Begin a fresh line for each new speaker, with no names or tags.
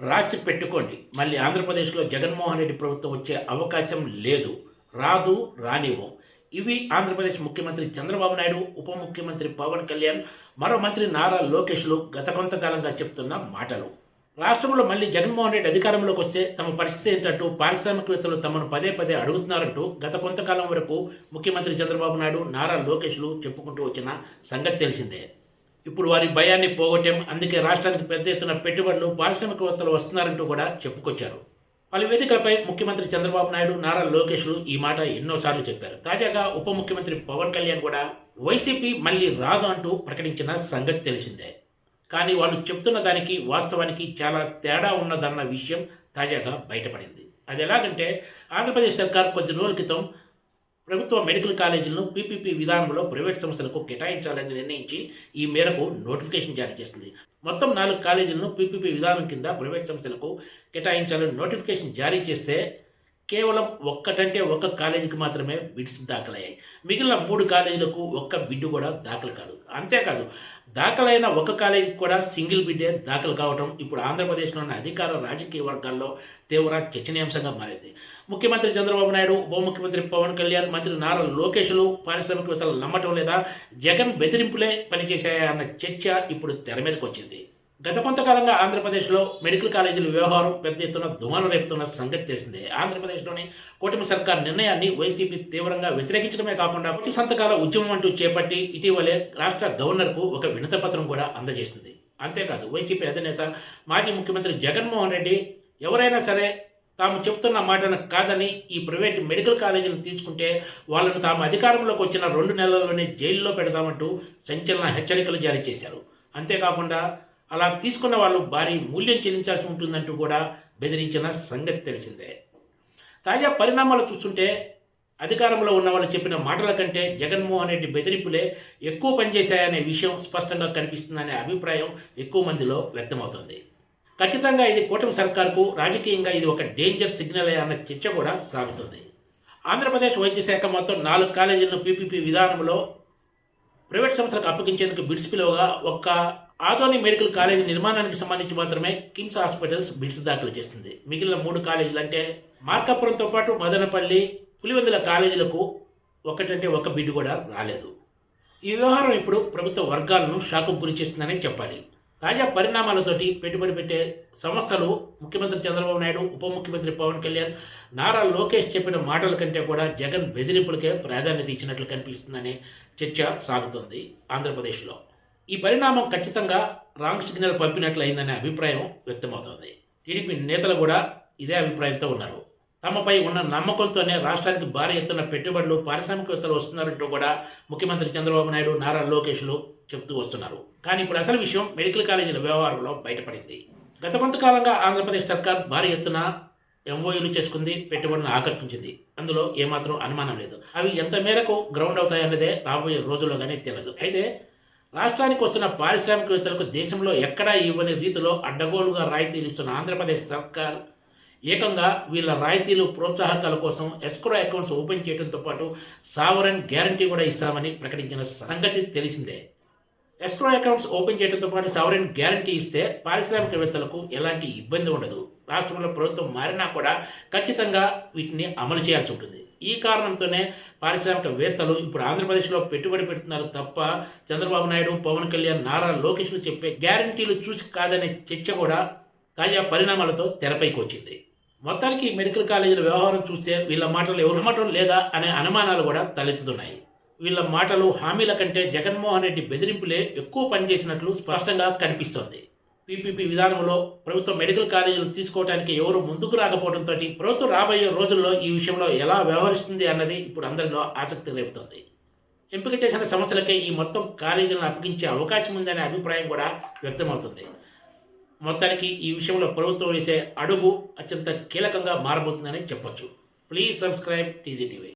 రాసి పెట్టుకోండి. మళ్ళీ ఆంధ్రప్రదేశ్లో జగన్మోహన్ రెడ్డి ప్రభుత్వం వచ్చే అవకాశం లేదు. రాదు రానివ్వం. ఇవి ఆంధ్రప్రదేశ్ ముఖ్యమంత్రి చంద్రబాబు నాయుడు ఉప ముఖ్యమంత్రి పవన్ కళ్యాణ్ మరో మంత్రి నారా లోకేష్లు గత కొంతకాలంగా చెప్తున్న మాటలు. రాష్ట్రంలో మళ్ళీ జగన్మోహన్ రెడ్డి అధికారంలోకి వస్తే తమ పరిస్థితి ఏంటంటూ పారిశ్రామికవేత్తలు తమను పదే పదే అడుగుతున్నారంటూ గత కొంతకాలం వరకు ముఖ్యమంత్రి చంద్రబాబు నాయుడు నారా లోకేష్లు చెప్పుకుంటూ వచ్చిన సంగతి తెలిసిందే. ఇప్పుడు వారి భయాన్ని పోగొట్టాం అందుకే రాష్ట్రానికి పెద్ద ఎత్తున పెట్టుబడులు పారిశ్రామికవేత్తలు వస్తున్నారంటూ కూడా చెప్పుకొచ్చారు. పలు వేదికలపై ముఖ్యమంత్రి చంద్రబాబు నాయుడు నారా లోకేష్లు ఈ మాట ఎన్నోసార్లు చెప్పారు. తాజాగా ఉప ముఖ్యమంత్రి పవన్ కళ్యాణ్ కూడా వైసీపీ మళ్ళీ రాదు అంటూ ప్రకటించిన సంగతి తెలిసిందే. కానీ వాళ్ళు చెప్తున్న దానికి వాస్తవానికి చాలా తేడా ఉన్నదన్న విషయం తాజాగా బయటపడింది. అది ఎలాగంటే ఆంధ్రప్రదేశ్ సర్కార్ కొద్ది రోజుల క్రితం ప్రభుత్వ మెడికల్ కాలేజీలను పీపీపీ విధానంలో ప్రైవేట్ సంస్థలకు కేటాయించాలని నిర్ణయించి ఈ మేరకు నోటిఫికేషన్ జారీ చేస్తుంది. మొత్తం నాలుగు కాలేజీలను పీపీపీ విధానం కింద ప్రైవేట్ సంస్థలకు కేటాయించాలని నోటిఫికేషన్ జారీ చేస్తే కేవలం ఒక్కటంటే ఒక్క కాలేజీకి మాత్రమే బిడ్స్ దాఖలయ్యాయి. మిగిలిన మూడు కాలేజీలకు ఒక్క బిడ్డు కూడా దాఖలు కాదు. అంతేకాదు దాఖలైన ఒక కాలేజీకి కూడా సింగిల్ బిడ్డే దాఖలు కావడం ఇప్పుడు ఆంధ్రప్రదేశ్లోని అధికార రాజకీయ వర్గాల్లో తీవ్ర చర్చనీయాంశంగా మారింది. ముఖ్యమంత్రి చంద్రబాబు నాయుడు ఉప ముఖ్యమంత్రి పవన్ కళ్యాణ్ మంత్రి నారా లోకేష్లు పారిశ్రామికవేత్తలు నమ్మటం లేదా జగన్ బెదిరింపులే పనిచేశాయా అన్న చర్చ ఇప్పుడు తెర మీదకి వచ్చింది గత కొంతకాలంగా ఆంధ్రప్రదేశ్లో మెడికల్ కాలేజీల వ్యవహారం పెద్ద ఎత్తున దుమారం రేపుతున్న సంగతి తెలిసిందే. ఆంధ్రప్రదేశ్లోని కూటమి సర్కార్ నిర్ణయాన్ని వైసీపీ తీవ్రంగా వ్యతిరేకించడమే కాకుండా కోటి సంతకాల ఉద్యమం అంటూ చేపట్టి ఇటీవలే రాష్ట్ర గవర్నర్కు ఒక వినతపత్రం కూడా అందజేసింది. అంతేకాదు వైసీపీ అధినేత మాజీ ముఖ్యమంత్రి జగన్మోహన్ రెడ్డి ఎవరైనా సరే తాము చెప్తున్న మాటను కాదని ఈ ప్రైవేట్ మెడికల్ కాలేజీలను తీసుకుంటే వాళ్ళను తాము అధికారంలోకి వచ్చిన రెండు నెలల్లోనే జైల్లో పెడతామంటూ సంచలన హెచ్చరికలు జారీ చేశారు. అంతేకాకుండా అలా తీసుకున్న వాళ్ళు భారీ మూల్యం చెల్లించాల్సి ఉంటుందంటూ కూడా బెదిరించిన సంగతి తెలిసిందే. తాజా పరిణామాలు చూస్తుంటే అధికారంలో ఉన్న వాళ్ళు చెప్పిన మాటల కంటే జగన్మోహన్ రెడ్డి బెదిరింపులే ఎక్కువ పనిచేశాయనే విషయం స్పష్టంగా కనిపిస్తుందనే అభిప్రాయం ఎక్కువ మందిలో వ్యక్తమవుతుంది. ఖచ్చితంగా ఇది కూటమి సర్కార్కు రాజకీయంగా ఇది ఒక డేంజర్ సిగ్నల్ అన్న చర్చ కూడా సాగుతుంది. ఆంధ్రప్రదేశ్ వైద్య శాఖ మొత్తం నాలుగు కాలేజీలను పీపీపీ విధానంలో ప్రైవేట్ సంస్థలకు అప్పగించేందుకు బిడ్స్ పిలువగా ఒక్క ఆదోని మెడికల్ కాలేజీ నిర్మాణానికి సంబంధించి మాత్రమే కిమ్స్ హాస్పిటల్స్ బిడ్స్ దాఖలు చేస్తుంది. మిగిలిన మూడు కాలేజీలు అంటే మార్కాపురంతో పాటు మదనపల్లి పులివెందుల కాలేజీలకు ఒకటంటే ఒక బిడ్డు కూడా రాలేదు. ఈ వ్యవహారం ఇప్పుడు ప్రభుత్వ వర్గాలను షాకు గురి చేస్తుందని చెప్పాలి. తాజా పరిణామాలతోటి పెట్టుబడి పెట్టే సంస్థలు ముఖ్యమంత్రి చంద్రబాబు నాయుడు ఉప ముఖ్యమంత్రి పవన్ కళ్యాణ్ నారా లోకేష్ చెప్పిన మాటల కంటే కూడా జగన్ బెదిరింపులకే ప్రాధాన్యత ఇచ్చినట్లు కనిపిస్తుందనే చర్చ సాగుతోంది ఆంధ్రప్రదేశ్లో. ఈ పరిణామం ఖచ్చితంగా రాంగ్ సిగ్నల్ పంపినట్లయిందనే అభిప్రాయం వ్యక్తమవుతోంది. టీడీపీ నేతలు కూడా ఇదే అభిప్రాయంతో ఉన్నారు. తమపై ఉన్న నమ్మకంతోనే రాష్ట్రానికి భారీ ఎత్తున పెట్టుబడులు పారిశ్రామికవేత్తలు వస్తున్నారంటూ కూడా ముఖ్యమంత్రి చంద్రబాబు నాయుడు నారా లోకేష్లు చెప్తూ వస్తున్నారు. కానీ ఇప్పుడు అసలు విషయం మెడికల్ కాలేజీల వ్యవహారంలో బయటపడింది. గత కొంతకాలంగా ఆంధ్రప్రదేశ్ సర్కార్ భారీ ఎత్తున ఎంఓయూలు చేసుకుంది పెట్టుబడులను ఆకర్షించింది. అందులో ఏమాత్రం అనుమానం లేదు. అవి ఎంత మేరకు గ్రౌండ్ అవుతాయన్నదే రాబోయే రోజుల్లో కానీ తెలియదు. అయితే రాష్ట్రానికి వస్తున్న పారిశ్రామికవేత్తలకు దేశంలో ఎక్కడా ఇవ్వని రీతిలో అడ్డగోలుగా రాయితీలు ఇస్తున్న ఆంధ్రప్రదేశ్ సర్కార్ ఏకంగా వీళ్ళ రాయితీలు ప్రోత్సాహకాల కోసం ఎస్క్రో అకౌంట్స్ ఓపెన్ చేయడంతో పాటు సావరన్ గ్యారంటీ కూడా ఇస్తామని ప్రకటించిన సంగతి తెలిసిందే. ఎస్క్రో అకౌంట్స్ ఓపెన్ చేయడంతో పాటు సావరన్ గ్యారంటీ ఇస్తే పారిశ్రామికవేత్తలకు ఎలాంటి ఇబ్బంది ఉండదు. రాష్ట్రంలో ప్రభుత్వం మారినా కూడా ఖచ్చితంగా వీటిని అమలు చేయాల్సి ఉంటుంది. ఈ కారణంతోనే పారిశ్రామికవేత్తలు ఇప్పుడు ఆంధ్రప్రదేశ్లో పెట్టుబడి పెడుతున్నారు తప్ప చంద్రబాబు నాయుడు పవన్ కళ్యాణ్ నారా లోకేష్లు చెప్పే గ్యారంటీలు చూసి కాదనే చర్చ కూడా తాజా పరిణామాలతో తెరపైకి వచ్చింది. మొత్తానికి మెడికల్ కాలేజీల వ్యవహారం చూస్తే వీళ్ళ మాటలు ఎవరి మాటలు లేదా అనే అనుమానాలు కూడా తలెత్తుతున్నాయి. వీళ్ళ మాటలు హామీల కంటే జగన్మోహన్ రెడ్డి బెదిరింపులే ఎక్కువ పనిచేసినట్లు స్పష్టంగా కనిపిస్తోంది. పీపీపీ విధానంలో ప్రభుత్వ మెడికల్ కాలేజీలు తీసుకోవడానికి ఎవరు ముందుకు రాకపోవడంతో ప్రభుత్వం రాబోయే రోజుల్లో ఈ విషయంలో ఎలా వ్యవహరిస్తుంది అన్నది ఇప్పుడు అందరిలో ఆసక్తి రేపుతోంది. ఎంపిక చేసిన సంస్థలకే ఈ మొత్తం కాలేజీలను అప్పగించే అవకాశం ఉందనే అభిప్రాయం కూడా వ్యక్తమవుతుంది. మొత్తానికి ఈ విషయంలో ప్రభుత్వం వేసే అడుగు అత్యంత కీలకంగా మారబోతుందని చెప్పొచ్చు. Please subscribe TGTV